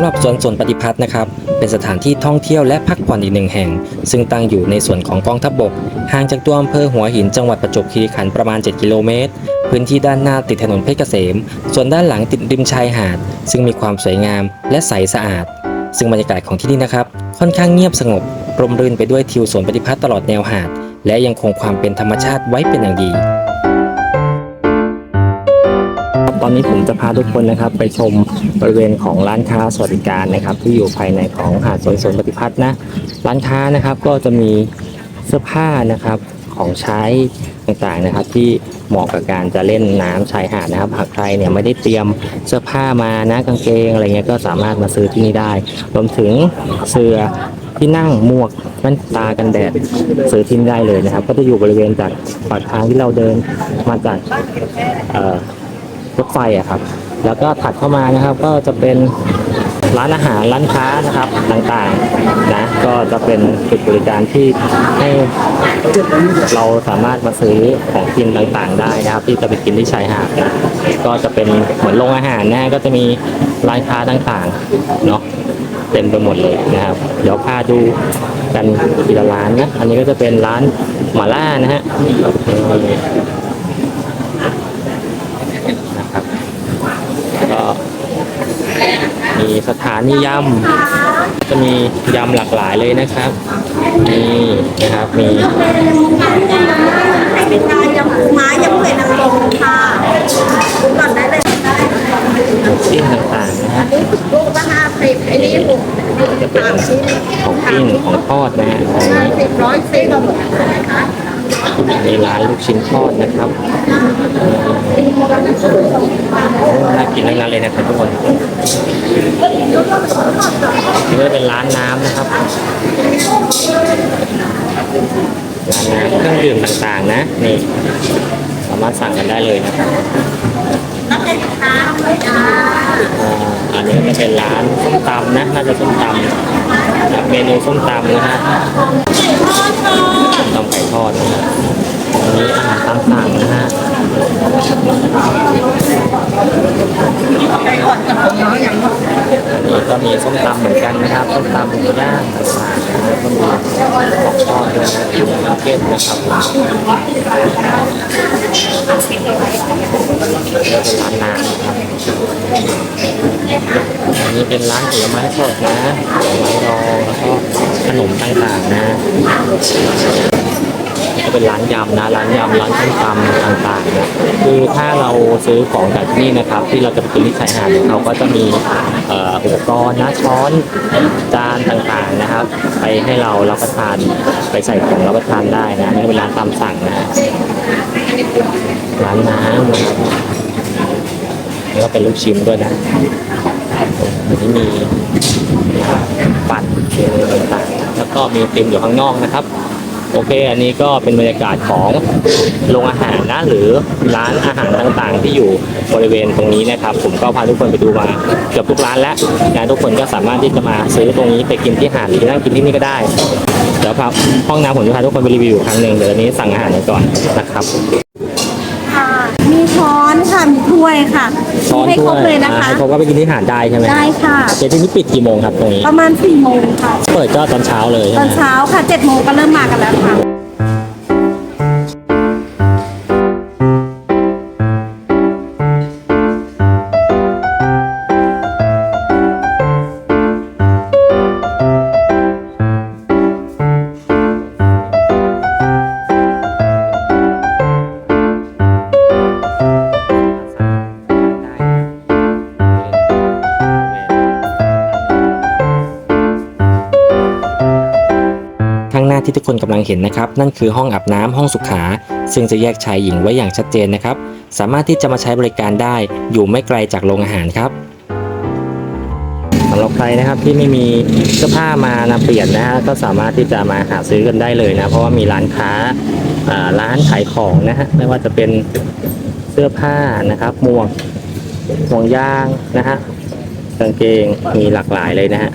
ำหรับสวนสวนปฏิพัฒน์นะครับ เป็นสถานที่ท่องเที่ยวและพักผ่อนอีกหนึ่งแห่ง ซึ่งตั้งอยู่ในส่วนของกองทัพบบก ห่างจากตัวอำเภอหัวหินจังหวัดประจวบคีรีขันธ์ประมาณ 7 กิโลเมตร พื้นที่ด้านหน้าติดถนนเพชรเกษม ส่วนด้านหลังติดริมชายหาด ซึ่งมีความสวยงามและใสสะอาด ซึ่งบรรยากาศของที่นี่นะครับ ค่อนข้างเงียบสงบร่มรื่นไปด้วยทิวสวนปฏิพัฒน์ตลอดแนวหาด และยังคงความเป็นธรรมชาติไว้เป็นอย่างดี ตอนนี้ผมจะพาทุกคนนะครับไปชมบริเวณของร้านค้าสวัสดิการนะครับ ที่อยู่ภายในของหาดสวนสวนปฏิพัฒน์นะ ร้านค้านะครับก็จะมีเสื้อผ้านะครับของใช้ต่างๆนะครับ ที่เหมาะกับการจะเล่นน้ำชายหาดนะครับ หากใครเนี่ยไม่ได้เตรียมเสื้อผ้ามานะกางเกงอะไรเงี้ยก็สามารถมาซื้อที่นี่ได้ รวมถึงเสื้อที่นั่งหมวกแว่นตากันแดดซื้อที่นี่ได้เลยนะครับ ก็จะอยู่บริเวณจากปากทางที่เราเดินมาจากเรถไฟอะครับ แล้วก็ถัดเข้ามานะครับก็จะเป็นร้านอาหารร้านค้านะครับต่างๆนะก็จะเป็นจุดบริการที่ให้เราสามารถมาซื้อของกินต่างๆ ได้นะครับ ที่จะไปกินที่ชายหาดนะก็จะเป็นเหมือนโรงอาหารนะก็จะมีร้านค้าต่างๆเนาะเต็มไปหมดเลยนะครับ เดี๋ยวพาดูกันทีละร้านนะอันนี้ก็จะเป็นร้านหม่าล่านะฮะ นะครับก็มีสถา นียำจะมียำหลากหลายเลยนะครับนี่นะครับมีเป็นการยำปูม้ายำเผ็ดนางรมค่ะดูก่อนได้เลยน้ำจิ้มต่างๆนะฮะนี่สิบลูกละห้าสิบไอ้นี่หกจะเป็นสามชิ้นของปิ้งของทอดนะฮะห้าสิบร้อยสิบหมดนะคะ ในร้านลูกชิ้นทอดนะครับน่ากินทั้งนั้นเลยนะครับทุกคนนี่ก็เป็นร้านน้ำนะครับ ร้านน้ำเครื่องดื่มต่างๆนะนี่สามารถสั่งกันได้เลยนะครับ อันนี้ก็จะเป็นร้านส้มตำนะน่าจะส้มตำนะเมนูส้มตำนะฮะตำไก่ทอดนะฮะอันนี้อาหารตามสั่งนะฮะ อันนี้ก็มีส้มตำเหมือนกันนะครับส้มตำหมูย่างต่างๆแล้วก็มีของทอดด้วยนะอยู่ในมาร์เก็ตนะครับแล้วเป็นร้านน้ำนะครับอันนี้เป็นร้านผลไม้สดนะผลไม้รองแล้วก็ขนมต่างๆนะ เป็นร้านยำนะร้านยำร้านส้มตำต่างๆนะคือถ้าเราซื้อของจากที่นี่นะครับ ที่เราจะไปกินที่ชายหาดเนี่ยเขาก็จะมีเอ่ออุปกรณ์นะช้อนจานต่างๆนะครับ ไปให้เรารับประทานไปใส่ของรับประทานได้นะนี่เป็นร้านตามสั่งนะร้านน้ำนะครับนี่ก็เป็นลูกชิ้นด้วยนะอันนี้มีปั่นเกลือต่างๆแล้วก็มีเติมอยู่ข้างนอกนะครับ โอเค อันนี้ก็เป็นบรรยากาศของโรงอาหารนะ หรือร้านอาหารต่างๆ ที่อยู่บริเวณตรงนี้นะครับ ผมก็พาทุกคนไปดูมาเกือบทุกร้านแล้วนะทุกคนก็สามารถที่จะมาซื้อตรงนี้ไปกินที่หาดหรือนั่งกินที่นี่ก็ได้เดี๋ยวครับห้องน้ำผมจะพาทุกคนไปรีวิวอีกครั้งหนึ่งเดี๋ยวนี้สั่งอาหารกันก่อนนะครับ มีช้อนค่ะมีถ้วยค่ะช้อนให้ครบเลยนะอ่าคะ ให้ครบก็ไปกินที่หาดได้ใช่ไหมได้ค่ะ เดี๋ยวที่นี่ปิดกี่โมงครับตรงนี้ ประมาณสี่โมงค่ะ เปิดก็ตอนเช้าเลยใช่ตไหอมนเช้าค่ะเจ็ดโมงก็เริ่มมากันแล้วค่ะ ที่ทุกคนกำลังเห็นนะครับ นั่นคือห้องอาบน้ำห้องสุขา ซึ่งจะแยกชายหญิงไว้อย่างชัดเจนนะครับ สามารถที่จะมาใช้บริการได้อยู่ไม่ไกลจากโรงอาหารครับสำหรับใครนะครับที่ไม่มีเสื้อผ้ามานะเปลี่ยนนะฮะก็สามารถที่จะมาหาซื้อกันได้เลยนะ เพราะว่ามีร้านค้าอ่าร้านขายของนะฮะไม่ว่าจะเป็นเสื้อผ้านะครับหมวกห่วงยางนะฮะกางเกงมีหลากหลายเลยนะฮะ